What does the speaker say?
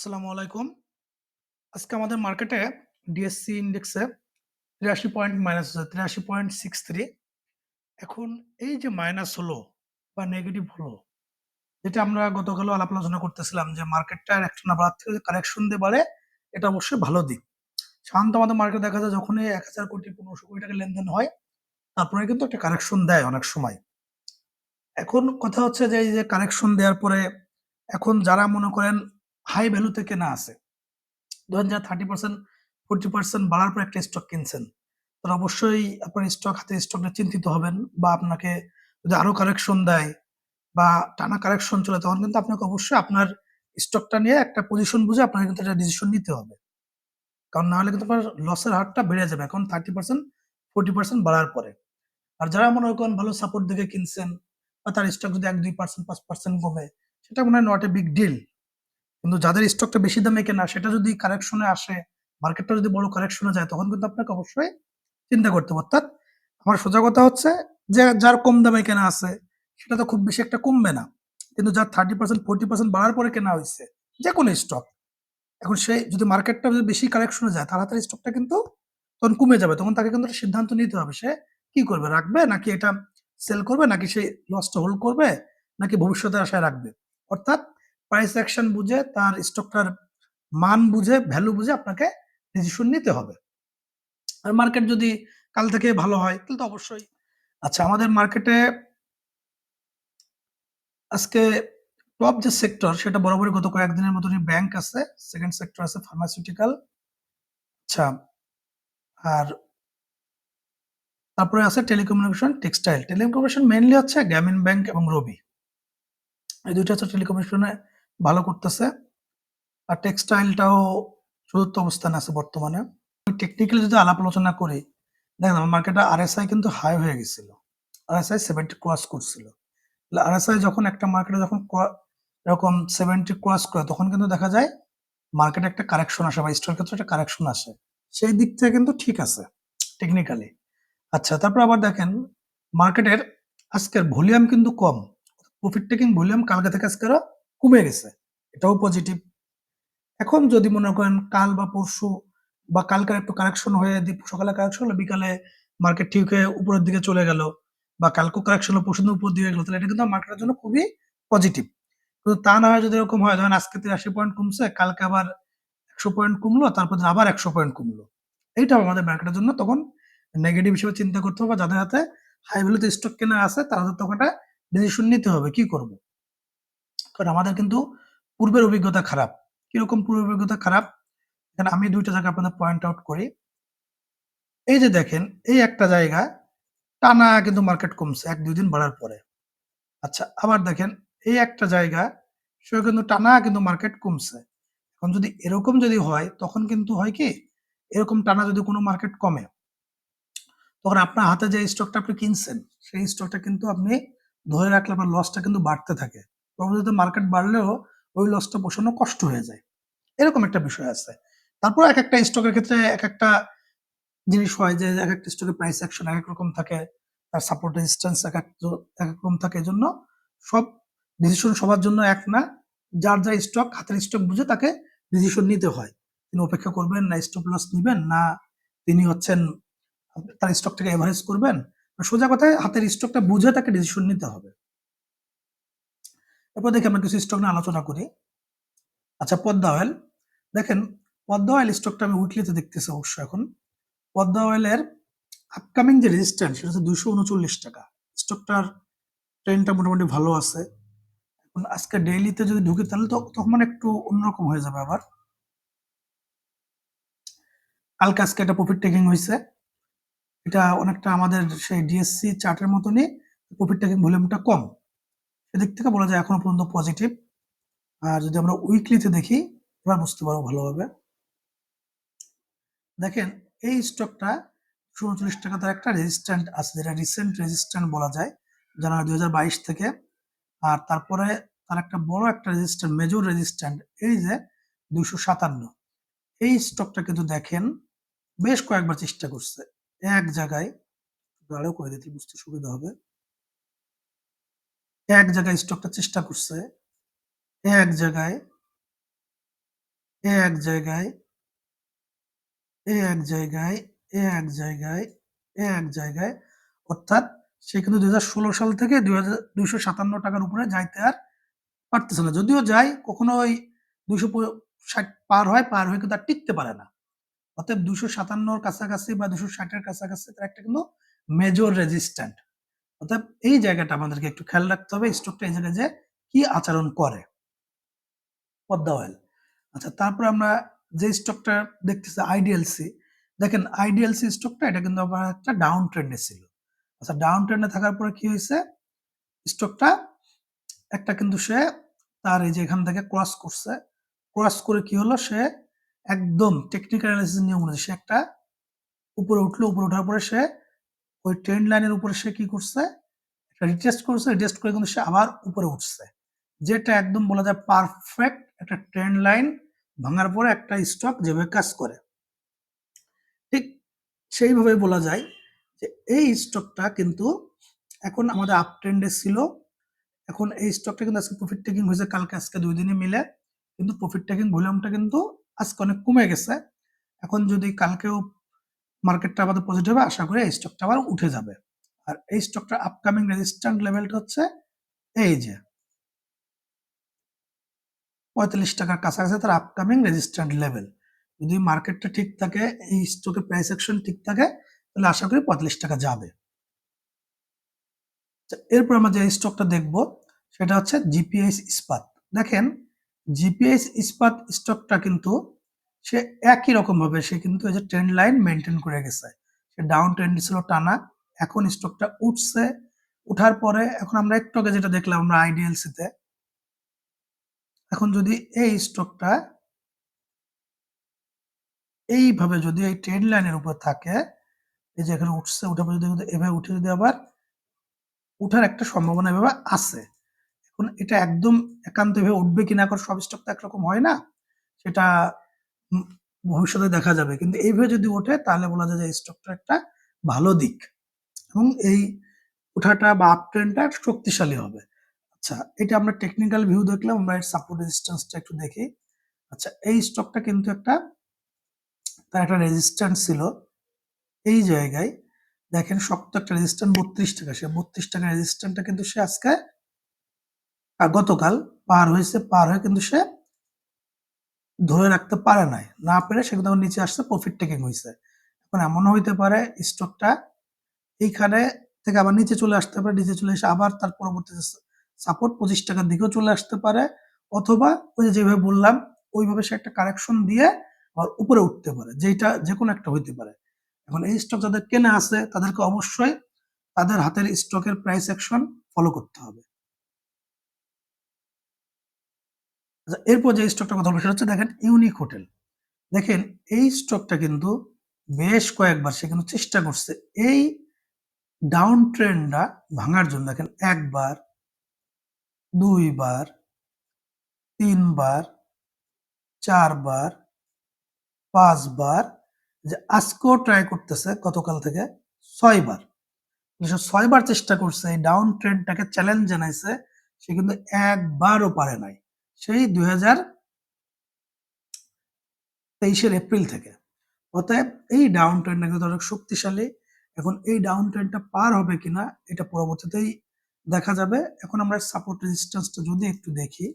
আসসালামু আলাইকুম। আজকে আমাদের মার্কেটে ডিএসসি ইন্ডেক্সে ৮৩ পয়েন্ট মাইনাস হচ্ছে ৮৩.63 এখন এই যে মাইনাস হলো বা নেগেটিভ হলো, যেটা আমরা গতকালও আলাপ আলোচনা করতেছিলাম যে মার্কেটটার একটানা বাড়ার থেকে কারেকশন দিয়ে বাড়ে, এটা অবশ্যই ভালো দিক। সাধারণত আমাদের মার্কেট দেখা যায় যখনই ১,০০০ কোটি ১৫০০ কোটি টাকা লেনদেন হয়, তারপরে কিন্তু একটা কারেকশন দেয় অনেক সময়। এখন কথা হচ্ছে যে এই যে কারেকশন দেওয়ার পরে এখন যারা মনে করেন হাই ভ্যালুতে কেনা আছে, ধরেন যারা 30% 40% বাড়ার পর একটা স্টক কিনছেন, তারা অবশ্যই আপনার স্টক হাতে স্টকটা চিন্তিত হবেন বা আপনাকে যদি আরও কারেকশন দেয় বা টানা কারেকশন চলে তখন কিন্তু আপনাকে অবশ্যই আপনার স্টকটা নিয়ে একটা পজিশন বুঝে আপনাকে কিন্তু একটা ডিসিশন নিতে হবে। কারণ না হলে কিন্তু আপনার লসের হারটা বেড়ে যাবে এখন 30% 40% বাড়ার পরে। আর যারা মনে করেন ভালো সাপোর্ট দেখে কিনছেন বা তার স্টক যদি ১-২% ৫% কমে, সেটা মনে হয় নট এ বিগ ডিল। কিন্তু যাদের স্টকটা বেশি দামে কেনা সেটা যদি কারেকশন আসে, মার্কেটটা যদি বড় কারেকশন যায় তখন কিন্তু আপনাকে অবশ্যই চিন্তা করতে হবে। অর্থাৎ আমার সোজা কথা হচ্ছে যে যার কম দামে কেনা আছে সেটা তো খুব বেশি একটা কমবে না। কিন্তু যার 30% 40% বাড়ার পরে কেনা হইছে, যেকোনো স্টক। এখন সে যদি মার্কেটটা যদি বেশি কারেকশন যায় তার স্টকটা কিন্তু তখন কমে যাবে। তখন তাকে কিন্তু সিদ্ধান্ত নিতে হবে। সে কি করবে? রাখবে নাকি এটা সেল করবে নাকি সে লসটা হোল্ড করবে নাকি ভবিষ্যতের আশায় রাখবে? অর্থাৎ প্রাইস অ্যাকশন বুঝে তার স্টকটার মান বুঝে, ভ্যালু বুঝে আপনাকে ডিসিশন নিতে হবে। আর মার্কেট যদি কাল থেকে ভালো হয় তাহলে তো অবশ্যই আচ্ছা আমাদের মার্কেটে আজকে টপ যে সেক্টর সেটা বরাবরই গত কয়েকদিনের মতনই ব্যাংক আছে, সেকেন্ড সেক্টর আছে ফার্মাসিউটিক্যাল। আচ্ছা আর তারপরে আছে টেলিকমিউনিকেশন, টেক্সটাইল। টেলিকমিউনিকেশন মেইনলি হচ্ছে গ্রামীণ ব্যাংক এবং রবি। এই দুইটা হচ্ছে টেলিকমিউনিকেশনে ভালো করতেছে। আর টেক্সটাইলটাও চতুর্থ অবস্থানে আছে বর্তমানে। টেকনিক্যালি যদি আলাপ আলোচনা করি, দেখেন আমার মার্কেটে আরএসআই কিন্তু হাই হয়ে গেছিল। আরএসআই 70 ক্রস করছিল। আরএসআই যখন একটা মার্কেটে যখন এরকম 70 ক্রস করে তখন কিন্তু দেখা যায় মার্কেটে একটা কারেকশন আসে বা স্টকের ক্ষেত্রে একটা কারেকশন আসে। সেই দিক থেকে কিন্তু ঠিক আছে টেকনিক্যালি। আচ্ছা তারপর আবার দেখেন মার্কেটের আজকের ভলিউম কিন্তু কম। প্রফিট টেকিং ভলিউম কালকে থেকে আজকে আরও কমে গেছে। এটাও পজিটিভ। এখন যদি মনে করেন কাল বা পরশু বা কালকের একটু কারেকশন হয়ে সকালে কারেকশন হলো বিকালে মার্কেট ঠিক হয়ে উপরের দিকে চলে গেল বা কালকেও কারেকশন হলো পরশুদিন উপর দিকে গেল তাহলে এটা কিন্তু মার্কেটের জন্য খুবই পজিটিভ। কিন্তু তা না হয় যদি এরকম হয় ধরেন আজকে ৮৩ পয়েন্ট কমছে, কালকে আবার ১০০ পয়েন্ট কমলো, তারপর আবার ১০০ পয়েন্ট কমলো। এইটাও আমাদের মার্কেটের জন্য তখন নেগেটিভ হিসেবে চিন্তা করতে হবে। যাদের হাতে হাই ভ্যালুতে স্টক কেনা আছে তাদের তখন একটা ডিসিশন নিতে হবে কি করব? কারণ আমাদের কিন্তু পূর্বের অভিজ্ঞতা খারাপ। কীরকম পূর্বের অভিজ্ঞতা খারাপ? এখানে আমি ২ টা জায়গা আপনাদের পয়েন্ট আউট করি। এই যে দেখেন, এই একটা জায়গা টানা কিন্তু মার্কেট কমছে ১-২ দিন বাড়ার পরে। আচ্ছা আবার দেখেন, এই একটা জায়গা সেও কিন্তু টানা কিন্তু মার্কেট কমছে। এখন যদি এরকম যদি হয়, তখন কিন্তু হয় কি? এরকম টানা যদি কোনো মার্কেট কমে, তখন আপনার হাতে যে স্টকটা আপনি কিনছেন, সেই স্টকটা কিন্তু আপনি ধরে রাখলে আপনার লসটা কিন্তু বাড়তে থাকে। পরবর্তীতে মার্কেট বাড়লেও ওই লসটা পোষানো কষ্ট হয়ে যায়। এরকম একটা বিষয় আছে। তারপর এক একটা স্টকের ক্ষেত্রে এক একটা জিনিস হয় যে এক একটা স্টকের প্রাইস অ্যাকশন একেক রকম থাকে। তার সাপোর্ট রেজিস্ট্যান্স একেক জ একেক রকম থাকে। এজন্য সব ডিসিশন সবার জন্য এক না। যার, যার স্টক হাতের স্টক বুঝে তাকে ডিসিশন নিতে হয়। তিনি অপেক্ষা করবেন না স্টপ লস নেবেন না তিনি হচ্ছেন তার স্টকটাকে এভারেজ করবেন। সোজা কথায় হাতের স্টকটা বুঝে তাকে ডিসিশন নিতে হবে। এরপর দেখি আমরা কিছু স্টক নিয়ে আলোচনা করি। আচ্ছা পদ্মা অয়েল। দেখেন, পদ্মা অয়েল স্টকটা আমি উইকলিতে দেখতেছি অবশ্য এখন। পদ্মা অয়েলের আপকামিং যে রেজিস্ট্যান্স সেটা হচ্ছে ৳২৩৯ স্টকটার ট্রেনটা মোটামুটি ভালো আছে। এখন আজকে ডেইলিতে যদি ঢুকি, তাহলে তো তখন একটু অন্যরকম হয়ে যাবে আবার। কালকে আজকে একটা প্রফিট টেকিং হয়েছে এটা অনেকটা আমাদের সেই ডিএসসি চার্টের মতনই প্রফিট টেকিং ভলিউমটা কম। সেদিক থেকে বলা যায় এখনও পর্যন্ত পজিটিভ। আর যদি আমরা উইকলিতে দেখি, এবার বুঝতে পারব ভালোভাবে। দেখেন, এই স্টকটা ৳৩৬ তার একটা রেজিস্ট্যান্ট আছে, যেটা রিসেন্ট রেজিস্ট্যান্ট বলা যায়। জানুয়ারি ২০২২ থেকে। আর তারপরে তার একটা বড় একটা রেজিস্ট্যান্ট মেজর রেজিস্ট্যান্ট এই যে ২৫৭ এই স্টকটা কিন্তু দেখেন, বেশ কয়েকবার চেষ্টা করছে। এক জায়গায় আরও করে দিতে বুঝতে সুবিধা হবে। এক জায়গায় স্টকটা চেষ্টা করছে। এক জায়গায় এক জায়গায় এক জায়গায় এক জায়গায় এক জায়গায়। অর্থাৎ সে কিন্তু দুই সাল থেকে দুই টাকার উপরে যাইতে আর পারতেছে না। যদিও যায়, কখনো ওই দুইশো ষাট পার হয়, পার হয়ে কিন্তু আর টিকতে পারে না। অতএব দুশো সাতান্নর কাছাকাছি বা দুশো ষাটের কাছাকাছি তার একটা কিন্তু মেজর রেজিস্ট্যান্ট অর্থাৎ এই জায়গাটা আমাদেরকে একটু খেয়াল রাখতে হবে, স্টকটা এই যে কি আচরণ করে। পদ্মা অয়েল আচ্ছা তারপর আমরা যে স্টকটা দেখতেছি আইডিএলসি দেখেন আইডিএলসি স্টকটা, এটা কিন্তু আবার একটা ডাউন ট্রেন্ডে ছিল। আচ্ছা ডাউন ট্রেন্ডে থাকার পরে কি হয়েছে? স্টকটা একটা কিন্তু সে তার এই যে এখান থেকে ক্রস করছে। ক্রস করে কি হলো? সে একদম টেকনিক্যাল অ্যানালিসিস নিয়ম সে একটা উপরে উঠল, উপরে ওঠার পরে সে ওই ট্রেন্ড লাইনের উপরে সে কি করছে? রিটেস্ট করছে রিটেস্ট করে কিন্তু সে আবার উপরে উঠছে। যেটা একদম বলা যায় পারফেক্ট একটা ট্রেন্ড লাইন ভাঙার পরে একটা স্টক যেভাবে কাজ করে। ঠিক সেইভাবে বলা যায় যে এই স্টকটা কিন্তু এখন আমাদের আপ ট্রেন্ডে ছিল। এখন এই স্টকটা কিন্তু আজকে প্রফিট টেকিং হয়েছে কালকে, আজকে দুই দিনে মিলে। কিন্তু প্রফিট টেকিং ভলিউমটা কিন্তু আজকে অনেক কমে গেছে। এখন যদি কালকেও মার্কেটটা আমাদের পজিটিভ হবে, আশা করি এই স্টকটা আবার উঠে যাবে। আর এই স্টকটা আপকামিং রেজিস্ট্যান্ট লেভেলটা হচ্ছে এই যে, পঁয়তাল্লিশ টাকার কাছাকাছি তার আপকামিং রেজিস্ট্যান্ট লেভেল যদি মার্কেটটা ঠিক থাকে, এই স্টকের প্রাইস অ্যাকশন ঠিক থাকে, তাহলে আশা করি পঁয়তাল্লিশ টাকা যাবে। এরপর আমরা যে স্টকটা দেখব, সেটা হচ্ছে জিপিএস ইস্পাত। দেখেন জিপিএস ইস্পাত স্টকটা কিন্তু সে একই রকম ভাবে সে কিন্তু এই যে ট্রেন্ড লাইন মেনটেন করে গেছে। সে ডাউন ট্রেন্ড ছিল টানা, এখন স্টকটা উঠছে। উঠার পরে এখন আমরা একটু আগে যেটা দেখলাম, আমরা আইডিএলসিতে এখন যদি এই স্টকটা এইভাবে যদি এই ট্রেন্ড লাইনের উপর থাকে, এই যে এখানে উঠছে উঠে যদি এভাবে উঠে যদি আবার উঠার একটা সম্ভাবনা এভাবে আছে, এখন এটা একদম একান্ত এভাবে উঠবে কিনা করে সব স্টক তো একরকম হয় না। সেটা ভবিষ্যতে দেখা যাবে। কিন্তু এইভাবে যদি ওঠে, তাহলে বলা যায় যে স্টকটা একটা ভালো দিক। এবং এই ওঠাটা বা আপ ট্রেন্ডটা শক্তিশালী হবে। আচ্ছা এটা আমরা টেকনিক্যাল ভিউ দেখলাম, আমরা এর সাপোর্ট রেজিস্ট্যান্সটা একটু দেখি। আচ্ছা এই স্টকটা কিন্তু একটা, তার একটা রেজিস্ট্যান্স ছিল। এই জায়গায়, দেখেন শক্ত একটা রেজিস্ট্যান্ট বত্রিশ টাকা। সে বত্রিশ টাকা রেজিস্ট্যান্টটা কিন্তু সে আজকে গতকাল পার হয়েছে, পার হয়ে কিন্তু সে ধরে রাখতে পারে নাই। না পেরে সে কিন্তু নিচে আসছে প্রফিট টেকিং হয়েছে এখন এমন হইতে পারে স্টকটা এইখানে থেকে আবার নিচে চলে আসতে পারে, নিচে চলে এসে আবার তার পরবর্তী সাপোর্ট পঁচিশ টাকার দিকেও চলে আসতে পারে। অথবা ওই যে যেভাবে বললাম, ওইভাবে সে একটা কারেকশন দিয়ে আবার উপরে উঠতে পারে যেটা যে কোনো একটা হইতে পারে। এখন এই স্টক যাদের কেনা আছে, তাদেরকে অবশ্যই তাদের হাতের স্টকের প্রাইস অ্যাকশন ফলো করতে হবে। আচ্ছা এরপর যে স্টকটা কথা বলব, সেটা হচ্ছে দেখেন ইউনিক হোটেল দেখেন, এই স্টকটা কিন্তু বেশ কয়েকবার সে কিন্তু চেষ্টা করছে এই ডাউন ট্রেন্ডটা ভাঙার জন্য। দেখেন, একবার, দুইবার, তিনবার, চারবার, পাঁচবার, যে আজকেও ট্রাই করতেছে গতকাল থেকে ছয়বার। ছয়বার চেষ্টা করছে এই ডাউন ট্রেন্ডটাকে চ্যালেঞ্জ জানাইছে, সে কিন্তু একবারও পারে নাই। সেই দুই হাজার তেইশের এপ্রিল থেকে। অতএব এই ডাউন ট্রেন্ডটা কিন্তু অনেক শক্তিশালী, এখন এই ডাউন ট্রেন্ডটা পার হবে কিনা, এটা পরবর্তীতেই দেখা যাবে। এখন আমরা সাপোর্ট রেজিস্ট্যান্সটা যদি একটু দেখি